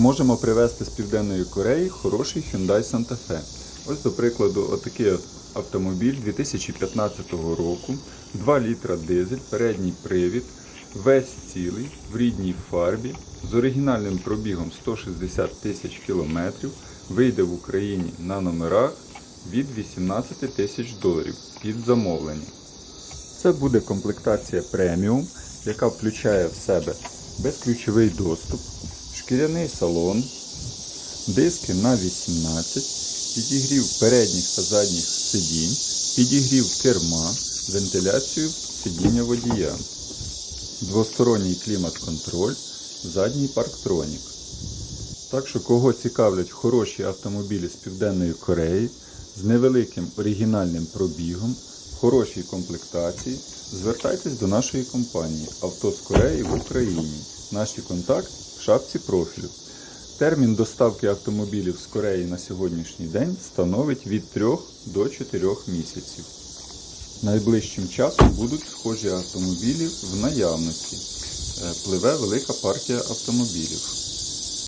можемо привезти з Південної Кореї хороший Hyundai Santa Fe. Ось, до прикладу, отакий от автомобіль 2015 року, 2 літра дизель, передній привід, весь цілий, в рідній фарбі, з оригінальним пробігом 160 тисяч кілометрів, вийде в Україні на номерах від 18 тисяч доларів під замовлення. Це буде комплектація преміум, яка включає в себе безключовий доступ, шкіряний салон, диски на 18, підігрів передніх та задніх сидінь, підігрів керма, вентиляцію сидіння водія, двосторонній клімат-контроль, задній парктронік. Так що, кого цікавлять хороші автомобілі з Південної Кореї з невеликим оригінальним пробігом, хорошій комплектації, звертайтесь до нашої компанії Авто з Кореї в Україні. Наші контакти в шапці профілю. Термін доставки автомобілів з Кореї на сьогоднішній день становить від 3 до 4 місяців. Найближчим часом будуть схожі автомобілі в наявності. Е, Пливе велика партія автомобілів.